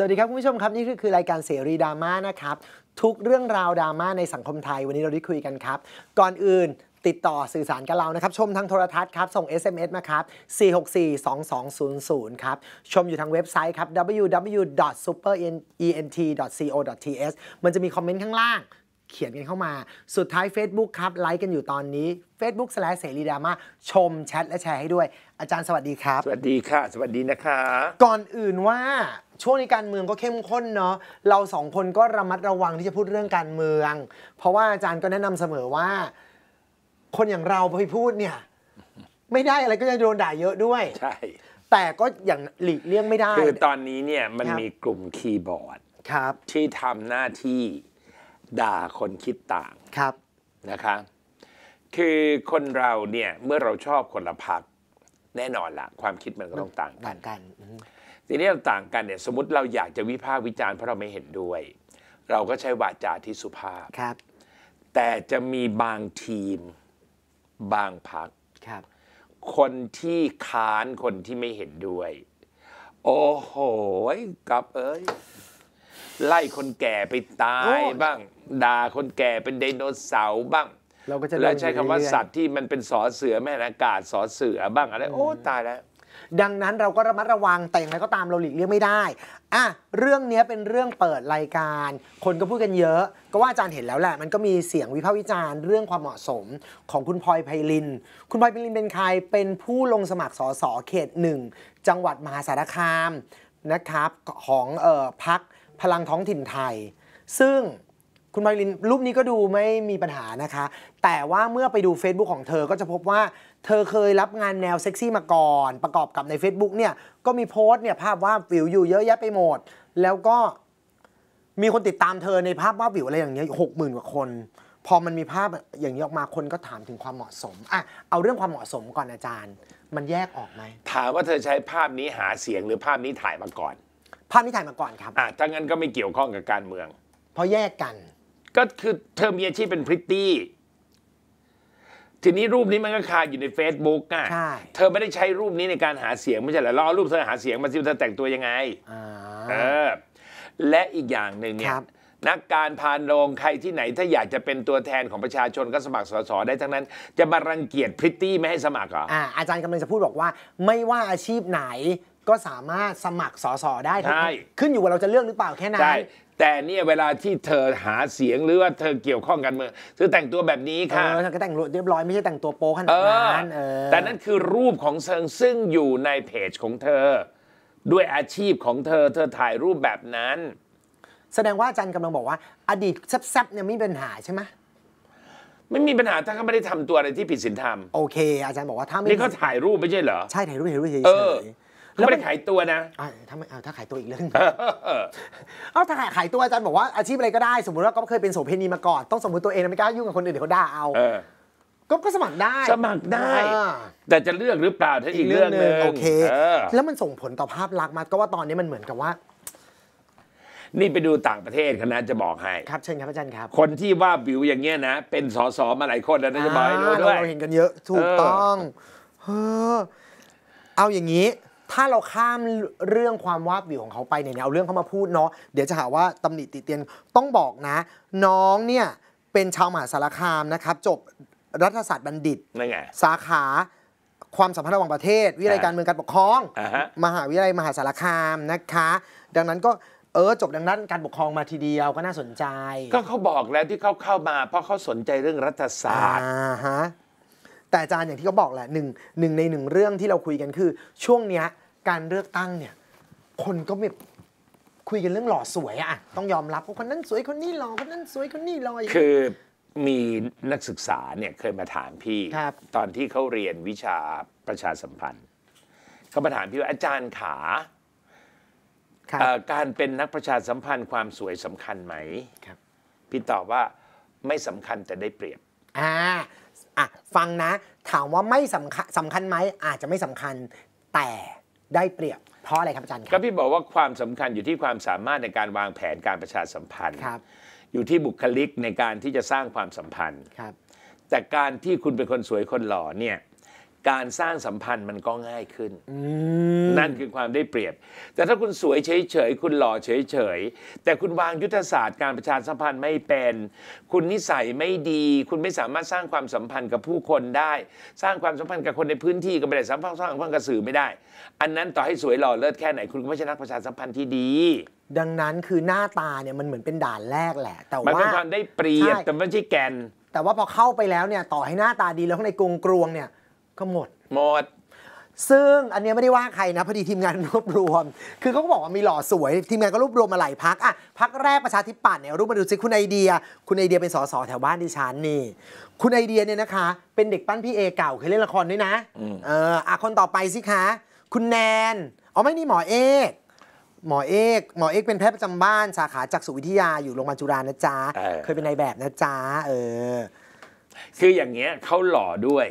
สวัสดีครับคุณผู้ชมครับ นี่คือคือรายการเสรีดราม่านะครับ ทุกเรื่องราวดราม่าในสังคมไทยวันนี้เราได้คุยกันครับ ก่อนอื่นติดต่อสื่อสารกับเรานะครับ ชมทางโทรทัศน์ครับ ส่ง SMS มาครับ 4642200 ครับ ชมอยู่ทางเว็บไซต์ครับ www.superent.co.th มันจะมีคอมเมนต์ข้างล่างเขียนกันเข้ามา สุดท้าย Facebook ครับ ไลค์กันอยู่ตอนนี้ Facebook เสรีดราม่าชมแชทและแชร์ให้ด้วย อาจารย์สวัสดีครับ สวัสดีค่ะ สวัสดีนะคะ ก่อนอื่นว่า ช่วงนี้การเมืองก็เข้มข้นเนาะเราสองคนก็ระมัดระวังที่จะพูดเรื่องการเมือง เพราะว่าอาจารย์ก็แนะนำเสมอว่า คนอย่างเราไปพูดเนี่ย ไม่ได้อะไรก็จะโดนด่าเยอะด้วย ใช่ แต่ก็อย่างหลีกเลี่ยงไม่ได้ คือตอนนี้เนี่ยมันครับมีกลุ่มคีย์บอร์ดครับ ที่ทำหน้าที่ด่าคนคิดต่างครับนะคะคือคนเราเนี่ยเมื่อเราชอบคนละพักแน่นอนละความคิดมันก็ต้องต่างกันต่างกันอืม ทีนี้เราต่างกันเนี่ยสมมติเราอยากจะวิพากษ์วิจารณ์เพราะเราไม่เห็นด้วย เราก็ใช้วาจาที่สุภาพ ครับ แต่จะมีบางทีม บางพัก ครับ คนที่ค้านคนที่ไม่เห็นด้วย โอ้โหกับเอ้ยไล่คนแก่ไปตายบ้าง ด่าคนแก่เป็นไดโนเสาร์บ้างเราก็จะแล้วใช้คำว่าเรื่อยๆสัตว์ที่มันเป็นสอเสือแม่นอากาศสอเสือบ้างอะไรโอ้ตายแล้ว ดังนั้นเราก็ระมัดระวังแต่อย่างไรก็ตามเราหลีกเลี่ยงไม่ได้อะเรื่องนี้เป็นเรื่องเปิดรายการ คนก็พูดกันเยอะ ก็ว่าอาจารย์เห็นแล้วแหละ มันก็มีเสียงวิพากษ์วิจารณ์เรื่องความเหมาะสมของคุณพลอยไพลิน คุณพลอยไพลินเป็นใครเป็นผู้ลงสมัครสสเขตหนึ่งจังหวัดมหาสารคามนะครับของเอ่อพักพลังท้องถิ่นไทย ซึ่ง คุณไพลินรูปนี้ก็ดูไม่มีปัญหานะคะ แต่ว่าเมื่อไปดู Facebook ของเธอก็จะพบว่า เธอเคยรับงานแนวเซ็กซี่มาก่อน ประกอบกับใน Facebook เนี่ยก็มีโพสต์เนี่ยภาพว่าบวิวอยู่เยอะแยะไปหมด แล้วก็มีคนติดตามเธอในภาพว่าบวิวอะไรอย่างเงี้ยหกหมื่นกว่าคน พอมันมีภาพอย่างนี้ออกมาคนก็ถามถึงความเหมาะสมอะเอาเรื่องความเหมาะสมก่อนอาจารย์ มันแยกออกไหมถามว่าเธอใช้ภาพนี้หาเสียงหรือภาพนี้ถ่ายมาก่อน ภาพนี้ถ่ายมาก่อนครับอะถ้างั้นก็ไม่เกี่ยวข้องกับการเมือง เพราะแยกกัน ก็คือเธอมีอาชีพเป็นพริตตี้ทีนี้รูปนี้มันก็คาอยู่ใน Facebook อะใช่ เธอไม่ได้ใช้รูปนี้ในการหาเสียงไม่ใช่เหรอเราเอารูปเธอหาเสียงมาสิว่าเธอแต่งตัวยังไง อ่า เออ และอีกอย่างหนึ่งเนี่คยรับ นักการพานโรงใครที่ไหนถ้าอยากจะเป็นตัวแทนของประชาชนก็สมัครสสได้ทั้งนั้น จะมารังเกียจพริตตี้ไม่ให้สมัครเหรอ อ่าอาจารย์กำลังจะพูดบอกว่า ไม่ว่าอาชีพไหนก็สามารถสมัครสอสอได้ทั้งใช่ ขึ้นอยู่ว่าเราจะเลือกหรือเปล่าแค่นั้น ใช่ แต่เนี่ยเวลาที่เธอหาเสียงหรือว่าเธอเกี่ยวข้องกันเมืองเธอแต่งตัวแบบนี้เอค่ะอฉันก็แต่งเรียบร้อยไม่ใช่แต่งตัวโป๊ขนาเอดอนั้นเออแต่นั่นคือรูปของเซิงซึ่งอยู่ในเพจของเธอ ด้วยอาชีพของเธอ เธอถ่ายรูปแบบนั้น แสดงว่าอาจารย์กำลังบอกว่า อดีตแซบๆเนี่ยไม่มีปัญหาใช่ไหมไม่มีปัญหาถ้าเขาไม่ได้ทำตัวอะไรที่ผิดศีลธรรมโอเค อาจารย์บอกว่าถ้าไม่นี่เขาถ่ายรูปไม่ใช่เหรอใช่ถ่ายรูปถ่ายรูปเฉยเออๆ เขาไม่ได้ขายตัวนะอะถ้าไม่เอาถ้าขายตัวอีกเรื่องหนึ่งเอาถ้าขายขายตัวอาจารย์บอกว่าอาชีพอะไรก็ได้สมมติว่าก็เคยเป็นโสเภณีมาก่อนต้องสมมติตัวเองนะไม่กล้ายุ่งกับคนอื่นเดี๋ยวเขาด่าเอาเออก็ก็สมัครได้ สมัครได้อ่าแต่จะเลือกหรือเปล่าถ้าอีกเรื่องหนึ่งโอเคเออแล้วมันส่งผลต่อภาพลักษณ์มากก็ว่าตอนนี้มันเหมือนกับว่า นี่ไปดูต่างประเทศคณะจะบอกให้ ครับเชิญครับอาจารย์ครับ คนที่ว่าบิวอย่างเงี้ยนะ เป็นสสมาหลายคนแล้วนะจะบอกให้รู้อ่าด้วยเราเห็นกันเยอะ ถูกเออต้องเออเอาอย่างนี้ ถ้าเราข้ามเรื่องความว่าบวิวของเขาไปเนี่ยเอาเรื่องเขามาพูดเนาะเดี๋ยวจะหาว่าตำหนิติเตียนต้องบอกนะ น้องเนี่ยเป็นชาวมหาสารคามนะครับ จบรัฐศาสตร์บัณฑิตนั่นไงสาขาความสัมพันธ์ระหว่างประเทศ วิทยาลัยอ่าการเมืองการปกครองอ่าฮะมหาวิทยาลัยมหาสารคามนะคะ ดังนั้นก็เออจบดังนั้นการปกครองมาทีเดียวก็น่าสนใจ ก็เขาบอกแล้วที่เขาเข้ามา เพราะเขาสนใจเรื่องรัฐศาสตร์อ่าฮะแต่อาจารย์อย่างที่เขาบอกแหละหนึ่งหนึ่งในหนึ่งเรื่องที่เราคุยกันคือ ช่วงเนี้ย การเลือกตั้งเนี่ย คนก็แบบคุยกันเรื่องหล่อสวยอะต้องยอมรับว่าคนนั้นสวยคนนี้หล่อคนนั้นสวยคนนี้หล่ออย่างนี้คือมีนักศึกษาเนี่ยเคยมาถามพี่ครับ ตอนที่เขาเรียนวิชาประชาสัมพันธ์เขามาถามพี่ว่าอาจารย์ขาครับเอ่อการเป็นนักประชาสัมพันธ์ความสวยสำคัญไหม ครับ พี่ตอบว่าไม่สำคัญแต่ได้เปรียบ อ่าอะฟังนะ ถามว่าไม่สำคัญสำคัญไหมอาจจะไม่สำคัญ แต่ ได้เปรียบ เพราะอะไรครับอาจารย์คก็รับ พี่บอกว่าความสำคัญอยู่ที่ความสามารถในการวางแผนการประชาสัมพันธ์ ครับ อยู่ที่บุคลิกในการที่จะสร้างความสัมพันธ์ ครับ แต่การที่คุณเป็นคนสวยคนหล่อเนี่ย การสร้างสัมพันธ์มันก็ง่ายขึ้นอืมนั่นคือความได้เปรียบ แต่ถ้าคุณสวยเฉยๆ คุณหล่อเฉยๆ แต่คุณวางยุทธศาสตร์การประชาสัมพันธ์ไม่เป็น คุณนิสัยไม่ดี คุณไม่สามารถสร้างความสัมพันธ์กับผู้คนได้ สร้างความสัมพันธ์กับคนในพื้นที่ก็ไม่ได้สร้างความสัมพันธ์กับสื่อไม่ได้ อันนั้นต่อให้สวยหล่อเลิศแค่ไหน คุณก็ไม่ใช่นักประชาสัมพันธ์ที่ดีดังนั้นคือหน้าตาเนี่ยมันเหมือนเป็นด่านแรกแหละ แต่มันว่าเป็นความได้เปรียบใช่แต่ไม่ใช่แกน แต่ว่าพอเข้าไปแล้วเนี่ยต่อให้หน้าตาดีแล้วข้างในกรงกรวงเนี่ย ก็หมด หมด ซึ่งอันเนี้ยไม่ได้ว่าใครนะพอดีทีมงานรวบรวม คือเขาก็บอกว่ามีหล่อสวย ทีมงานก็รวบรวมมาหลายพักอะพักแรกประชาธิปัตย์เนี่ยรูปมาดูสิคุณไอเดีย คุณไอเดียเป็นสสแถวบ้านดิฉันนี่ คุณไอเดียเนี่ยนะคะ เป็นเด็กปั้นพี่เอเก่าเคยเล่นละครด้วยนะเอออะคนต่อไปสิคะ คุณแนนอ๋อไม่นี่หมอเอก หมอเอกหมอเอกเป็นแพทย์ประจำบ้านสาขาจักษุวิทยาอยู่โรงพยาบาลจุฬานะจ๊ะเออ เคยเป็นนายแบบนะจ๊ะเออ คืออย่างเงี้ยเขาหล่อด้วย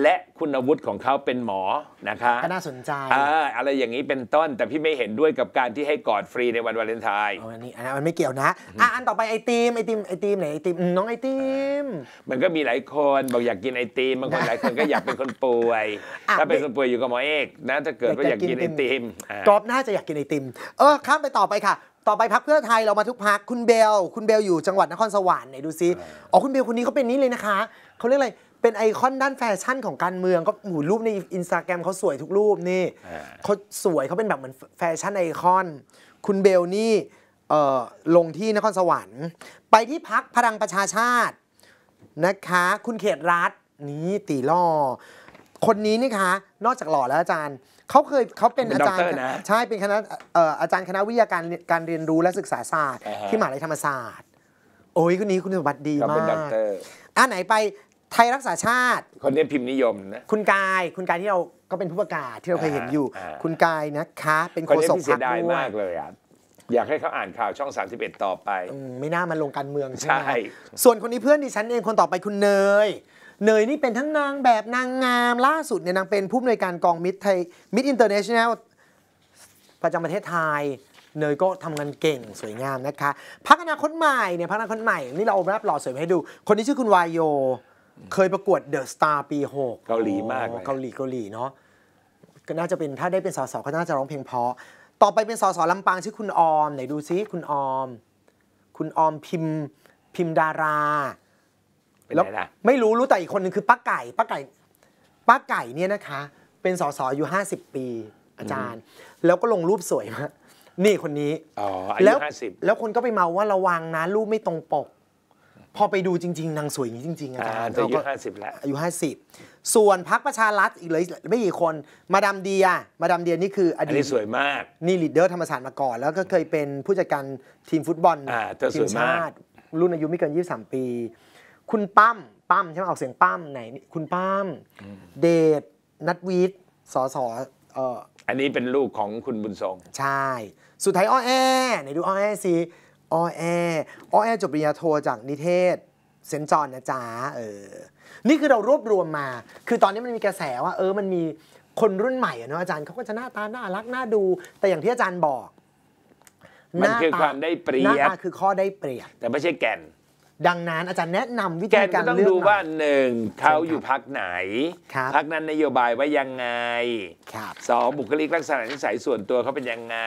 และคุณวุฒิของเขาเป็นหมอนะคะก็น่าสนใจอ่าอะไรอย่างนี้เป็นต้น แต่พี่ไม่เห็นด้วยกับการที่ให้กอดฟรีในวันวาเลนไทน์เอาอันนี้อันนั้นมันไม่เกี่ยวนะอะอันต่อไปไอติมไอติมไอติมไหนไอติมอืมน้องไอติมมันก็มีหลายคนบอกอยากกินไอติมบางคนหลายคนก็อยากเป็นคนป่วยอะถ้าเป็นคนป่วยอยู่กับหมอเอกนะถ้าเกิดว่าอยากกินไอติมอ่ากรอบน่าจะอยากกินไอติม เออข้ามไปต่อไปค่ะต่อไปพักเพื่อไทยเรามาทุกพักคุณเบล คุณเบลอยู่จังหวัดนครสวรรค์ไหนดูซิอ๋อคุณเบลคนนี้เขาเป็นนี้เลยนะคะเขาเรียกอะไร เป็นไอคอนด้านแฟชั่นของการเมืองก็หูรูปในอินสตาแกรมเขาสวยทุกรูปนี่อ่าเขาสวยเขาเป็นแบบเหมือนแฟชั่นไอคอน คุณเบลนี่เอ่อลงที่นครสวรรค์ ไปที่พักพลังประชาชาตินะคะ คุณเขตรัฐนี่ตีล่อ คนนี้นี่คะ นอกจากหล่อแล้วอาจารย์เขาเคยเขาเป็นเป็นอาจารย์ด็อกเตอร์นะใช่เป็นคณะเอ่ออาจารย์คณะวิทยาการการเรียนรู้และศึกษาศาสตร์อ่าฮะที่มหาลัยธรรมศาสตร์ โอ้ยคนนี้คุณสมบัติดีเขามาเป็นด็อกกเตอร์อะไหนไป ไทยรักษาชาติ คนนี้พิมพ์นิยมนะ คุณกายคุณกายที่เราก็เป็นผู้ประกาศที่เราเคยเห็นอยู่ อ่าคุณกายนะคะ เป็นคโฆนนี้ษกพี่เสีพรรยคดายด้วมายกเลยอะอยากให้เขาอ่านข่าวช่อง 31 ต่อไป อืมไม่น่ามาลงการเมืองใช่ไหมใช่ส่วนคนนี้เพื่อนดิฉันเองคนต่อไปคุณเนย เนยนี่เป็นทั้งนางแบบนางงามล่าสุดเนี่ยนางเป็นผู้อำนวยการกองมิตรไทยมิตรอินเตอร์เนชั่นแนลประจำประเทศไทย เนยก็ทำงานเก่งสวยงามนะคะพักอนาคตใหม่เนี่ยพักอนาคตใหม่นี่เรารับหล่อสวยมาให้ดู คนนี้ชื่อคุณวายโย เคยประกวดเดอะสตาร์ปี6เกาหลีมากเลย เกาหลีเกาหลีเนาะก็น่าจะเป็นถ้าได้เป็นสสก็น่าจะร้องเพลงเพราะ ต่อไปเป็นสสลำปางชื่อคุณออมไหนดูซิคุณออม คุณออมพิมพ์พิมพ์ดาราเป็นแล้วไงล่ะไม่รู้รู้แต่อีกคนนึงคือป้าไก่ป้าไก่ป้าไก่เนี่ยนะคะ เป็นสสอยู่50ปีอาจารย์ แล้วก็ลงรูปสวยมากนี่คนนี้อ๋ออาแล้ยุวห้าสิบแล้วคนก็ไปเมาว่าระวังนะรูปไม่ตรงปก พอไปดูจริง ๆ นางสวยอย่างนี้จริง ๆ อาอ่าจารย์แต่อายุเราก็ห้าสิบแล้วอายุ50ส่วนพักประชารัฐอีกเลยไม่กี่คน มาดามเดีย มาดามเดียนี่คือออันดีนี้ตสวยมาก นี่ลีดเดอร์ธรรมศาสตร์มาก่อน แล้วก็เคยเป็นผู้จัดการทีมฟุตบอลอ่าเธอทีสวยมากติ รุ่นอายุไม่เกิน 23 ปี คุณปั้มปั้มใช่ไหมออกเสียงปั้มไหนนี่คุณปั้มเดชนัทวิทย์สสเอ่ออันนี้เป็นลูกของคุณบุญทรง ใช่ สุดท้ายอ้อแอไหนดูอ้อแอสิ อ้อแออ้อแอจบปริญญาโทจากนิเทศเซนต์จอห์นนะจ๊ะเออ นี่คือเรารวบรวมมา คือตอนนี้มันมีกระแสว่า เออมันมีคนรุ่นใหม่อะเนาะอาจารย์เขาก็จะหน้าตาน่ารักน่าดู แต่อย่างที่อาจารย์บอกมันคือหตความได้เปรีหน้ายบตาคือข้อได้เปรียบ แต่ไม่ใช่แก่น ดังนั้นอาจารย์แนะนำวิแกธีนกาก็รต้องเลือกดูหน่ว่าอยหนึ่งเขาเชิญครับอยู่พักไหนครับพักนั้นนโยบายว่ายังไงครับสองบุคลิกลักษณะนิสัยส่วนตัวเขาเป็นยังไง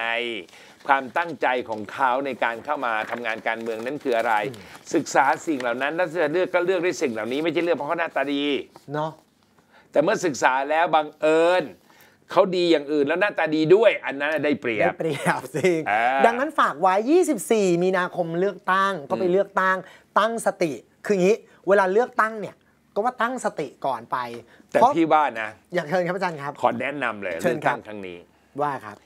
ความตั้งใจของเขาในการเข้ามาทำงานการเมืองนั้นคืออะไร ศึกษาสิ่งเหล่านั้นแล้วจะเลือกก็เลือกด้วยสิ่งเหล่านี้ ไม่ใช่เลือกเพราะเขาหน้าตาดีเนาะแต่เมื่อศึกษาแล้วบังเอิญ เขาดีอย่างอื่นแล้วหน้าตาดีด้วย อันนั้นน่ะได้เปรียได้บเปรียบจริงอ่าดังนั้นฝากไว้ 24 มีนาคมเลือกตั้งก็ไปเลือกตั้ง ตั้งสติ คืออย่างนี้ เวลาเลือกตั้งเนี่ยก็ว่าตั้งสติก่อนไป แต่เพราะพี่ว่านะ อยากเชิญครับอาจารย์ครับ ขอแนะนำเลยเชิเลืญอกครับตั้งครั้งนี้ ว่าครับ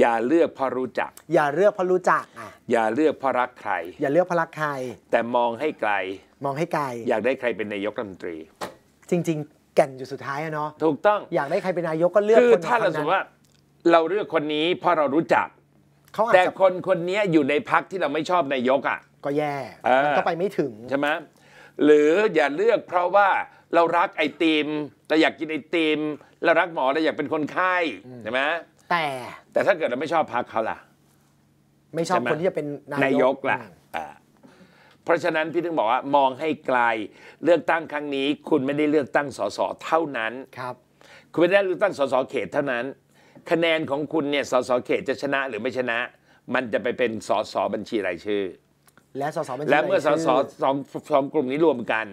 อย่าเลือกเพราะรู้จัก อย่าเลือกเพราะรู้จักอะ อย่าเลือกเพราะรักใคร อย่าเลือกเพราะรักใคร แต่มองให้ไกล มองให้ไกล อยากได้ใครเป็นนายกรัฐมนตรี จริง ๆ แก่นอยู่สุดท้ายอะเนาะถูกต้องอยากได้ใครเป็นนายกก็เลือกคือคนถ้าเราสมมติว่า เราเลือกคนนี้เพราะเรารู้จักเขาอาจแต่จะคนคนนี้อยู่ในพักที่เราไม่ชอบนายกอะ ก็แย่เออ มันก็ไปไม่ถึง ใช่ไหมหรืออย่าเลือกเพราะว่าเรารักไอติมเราอยากกินไอติมเรารักหมอเราอยากเป็นคนไข้ใช่ไหมแต่แต่ถ้าเกิดเราไม่ชอบพักเขาล่ะไม่ชอบใช่ไหมคนที่จะเป็นนายกนายกล่ะอ่า เพราะฉะนั้นพี่ถึงบอกว่ามองให้ไกล เลือกตั้งครั้งนี้ คุณไม่ได้เลือกตั้งสสเท่านั้นครับ คุณไม่ได้เลือกตั้งสสเขตเท่านั้น คะแนนของคุณเนี่ยสสเขตจะชนะหรือไม่ชนะ มันจะไปเป็นสสบัญชีรายชื่อ และสสบัญชีและเมื่อสรายสชื่อสองสองกลุ่มนี้รวมกัน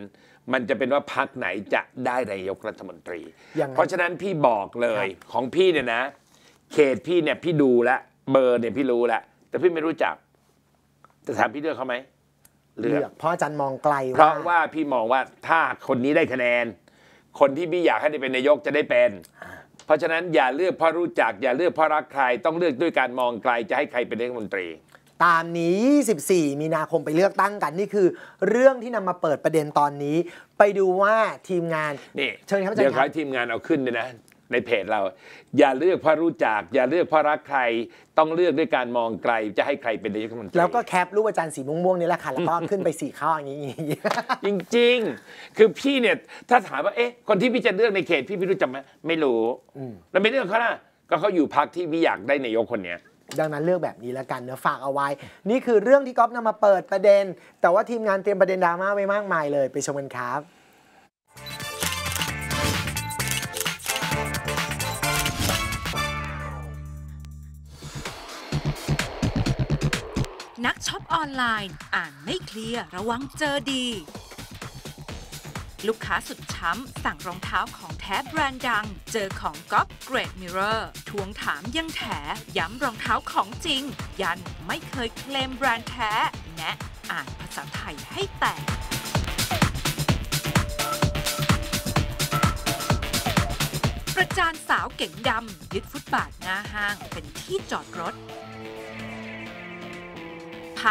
มันจะเป็นว่าพักไหนจะได้นายกรัฐมนตรีอย่างนั้นเพราะฉะนั้นพี่บอกเลยครับของพี่เนี่ยนะ เขตพี่เนี่ยพี่ดูแล้วเบอร์เนี่ยพี่รู้แล้วแต่พี่ไม่รู้จักแต่ถามพี่เลือกเขาไหม เลืเลือกอกเพราะอาจารย์มองไกลเพราะว่าพี่มองว่าถ้าคนนี้ได้คะแนน คนที่พี่อยากให้ได้เป็นนายกจะได้เป็น เพราะฉะนั้นอย่าเลือกเพราะรู้จัก อย่าเลือกเพราะรักใคร ต้องเลือกด้วยการมองไกลจะให้ใครเป็นนายกรัฐมนตรีตามนี้ 24 มีนาคมไปเลือกตั้งกัน นี่คือเรื่องที่นำมาเปิดประเด็นตอนนี้ ไปดูว่าทีมงานนี่เชิญครับอาจารเดี๋ยวย์ขคอรับให้ทีมงานเอาขึ้นเลยนะ ในเพจเรา อย่าเลือกเพราะรู้จัก อย่าเลือกเพราะรักใคร ต้องเลือกด้วยการมองไกลจะให้ใครเป็นนายกรัฐมนตรีแล้วก็แคปรูปอาจารย์สีม่วงๆนี่แหละค่ะแล้วก็ขึ้นไปสี่ข้ออย่างนี้จริง ๆ คือพี่เนี่ยถ้าถามว่าเอ๊ะคนที่พี่จะเลือกในเขตพี่พี่รู้จักไหมไม่รู้แล้วไม่เลือกเขานะก็เขาอยู่พักที่พี่อยากได้นายกคนเนี้ยดังนั้นเลือกแบบนี้แล้วกันเนื้อะฝากเอาไว้ นี่คือเรื่องที่ก๊อฟนำมาเปิดประเด็น แต่ว่าทีมงานเตรียมประเด็นดราม่าไว้มากมายเลยไปชมกันครับ ช็อปออนไลน์ อ่านไม่เคลียร์ระวังเจอดี ลูกค้าสุดช้ำ สั่งรองเท้าของแท้แบรนด์ดัง เจอของก๊อปเกรดมิเรอร์ทวงถามยังแถ ย้ำรองเท้าของจริง ยันไม่เคยเคลมแบรนด์แท้ แนะอ่านภาษาไทยให้แตกประจานสาวเก่งดำยึดฟุตบาทหน้าห้างเป็นที่จอดรถ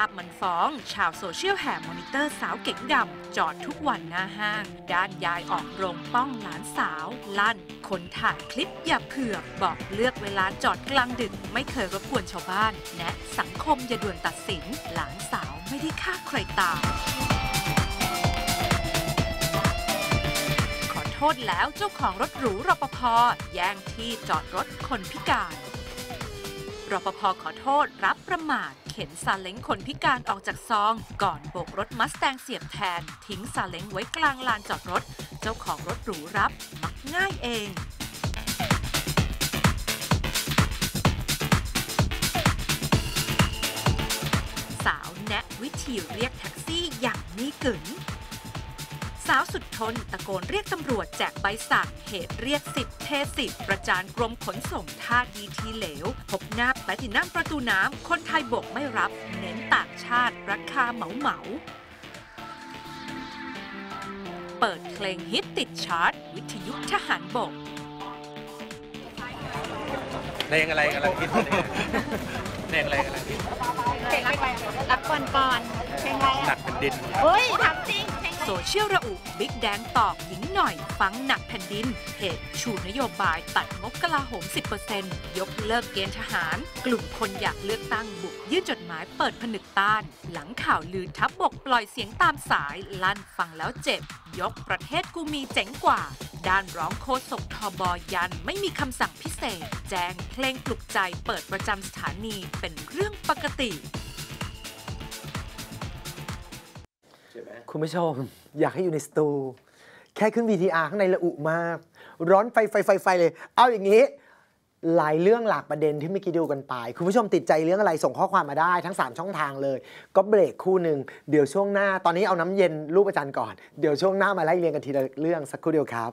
าพมันฟ้อง ชาวโซเชียลแห่มอนิเตอร์สาวเก๋งดำจอดทุกวันหน้าห้าง ด้านยายออกโรงป้องหลานสาว ลั่น คนถ่ายคลิปอย่าเผือกบอกเลือกเวลาจอดกลางดึก ไม่เคยรบกวนชาวบ้านแนะสังคมอย่าด่วนตัดสิน หลานสาวไม่ได้ฆ่าใครตายขอโทษแล้วเจ้าของรถหรูรปภแย่งที่จอดรถคนพิการ รปภขอโทษรับประมาท เข็นซาเล้งคนพิการออกจากซอง ก่อนโบกรถมัสแตงเสียบแทน ทิ้งซาเล้งไว้กลางลานจอดรถ เจ้าของรถหรูรับ มักง่ายเองสาวแนะวิธีเรียกแท็กซี่อย่างมีกึ๋นสาวสุดทนตะโกนเรียกตำรวจแจกใบสั่งเหตุเรียกสิบเทสิบประจานกรมขนส่งท่าดีทีเหลวพบหน้า แปตินัมประตูน้ำคนไทยบกไม่รับ เน้นต่างชาติราคาเหมาเหมาๆเปิดเพลงฮิตติดชาร์ตวิทยุทหารบกเพลงอะไรกำลังคิดเพลงอะไรกำลังคิดเพลงอะไรรักก่อนก่อนเพลงอะไรหนัอะกเป็นดินเฮ้ยทำจริงเพลงอะไร โซเชียลระอุบิ๊กแดงตอบหญิงหน่อยฟังหนักแผ่นดินเหตุชูนโยบายตัดงบกลาโหม 10%ยกเลิกเกณฑ์ทหาร กลุ่มคนอยากเลือกตั้งบุกยื่นจดหมายเปิดผนึกต้าน หลังข่าวลือทับบกปล่อยเสียงตามสาย ลั่นฟังแล้วเจ็บ ยกประเทศกูมีเจ๋งกว่า ด้านร้องโคศกทบยันไม่มีคำสั่งพิเศษ แจ้งเพลงปลุกใจเปิดประจำสถานีเป็นเรื่องปกติ คุณผู้ชม อยากให้อยู่ในสตู แค่ขึ้น VTR ข้างในละอุมาก ร้อนไฟไฟไฟไฟเลย เอาอย่างนี้ หลายเรื่องหลากประเด็นที่เมื่อกี้ดูกันไป คุณผู้ชมติดใจเรื่องอะไรส่งข้อความมาได้ทั้ง 3 ช่องทางเลย ก็เบรกคู่หนึ่งเดี๋ยวช่วงหน้า ตอนนี้เอาน้ำเย็นรูปอาจารย์ก่อน เดี๋ยวช่วงหน้ามาไล่เรียงกันทีละเรื่องสักครู่เดียวครับ